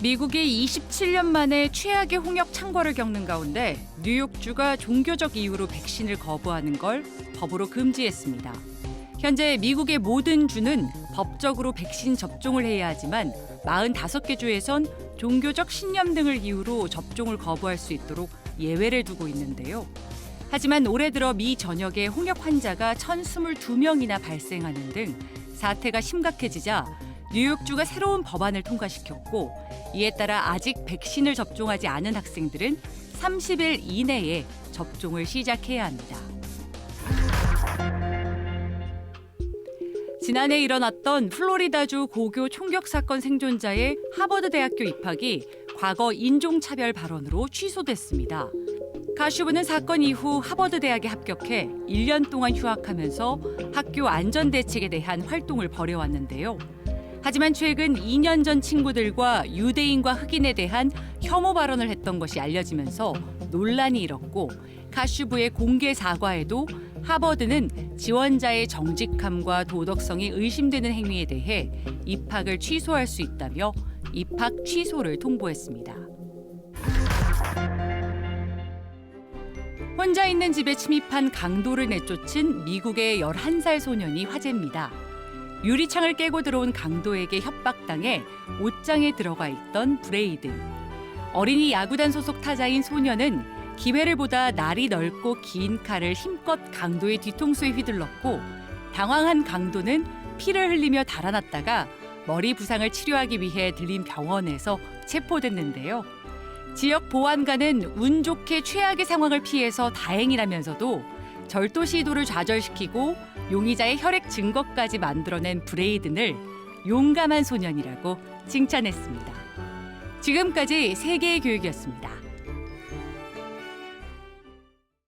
미국이 27년 만에 최악의 홍역 창궐을 겪는 가운데 뉴욕주가 종교적 이유로 백신을 거부하는 걸 법으로 금지했습니다. 현재 미국의 모든 주는 법적으로 백신 접종을 해야 하지만 45개 주에선 종교적 신념 등을 이유로 접종을 거부할 수 있도록 예외를 두고 있는데요. 하지만 올해 들어 미 전역에 홍역 환자가 1,022명이나 발생하는 등 사태가 심각해지자 뉴욕주가 새로운 법안을 통과시켰고 이에 따라 아직 백신을 접종하지 않은 학생들은 30일 이내에 접종을 시작해야 합니다. 지난해 일어났던 플로리다주 고교 총격 사건 생존자의 하버드 대학교 입학이 과거 인종차별 발언으로 취소됐습니다. 가슈브는 사건 이후 하버드 대학에 합격해 1년 동안 휴학하면서 학교 안전 대책에 대한 활동을 벌여왔는데요. 하지만 최근 2년 전 친구들과 유대인과 흑인에 대한 혐오 발언을 했던 것이 알려지면서 논란이 일었고 가슈브의 공개 사과에도 하버드는 지원자의 정직함과 도덕성이 의심되는 행위에 대해 입학을 취소할 수 있다며 입학 취소를 통보했습니다. 혼자 있는 집에 침입한 강도를 내쫓은 미국의 11살 소년이 화제입니다. 유리창을 깨고 들어온 강도에게 협박당해 옷장에 들어가 있던 브레이드. 어린이 야구단 소속 타자인 소년은 기회를 보다 날이 넓고 긴 칼을 힘껏 강도의 뒤통수에 휘둘렀고 당황한 강도는 피를 흘리며 달아났다가 머리 부상을 치료하기 위해 들린 병원에서 체포됐는데요. 지역 보안관은 운 좋게 최악의 상황을 피해서 다행이라면서도 절도 시도를 좌절시키고 용의자의 혈액 증거까지 만들어낸 브레이든을 용감한 소년이라고 칭찬했습니다. 지금까지 세계의 교육이었습니다.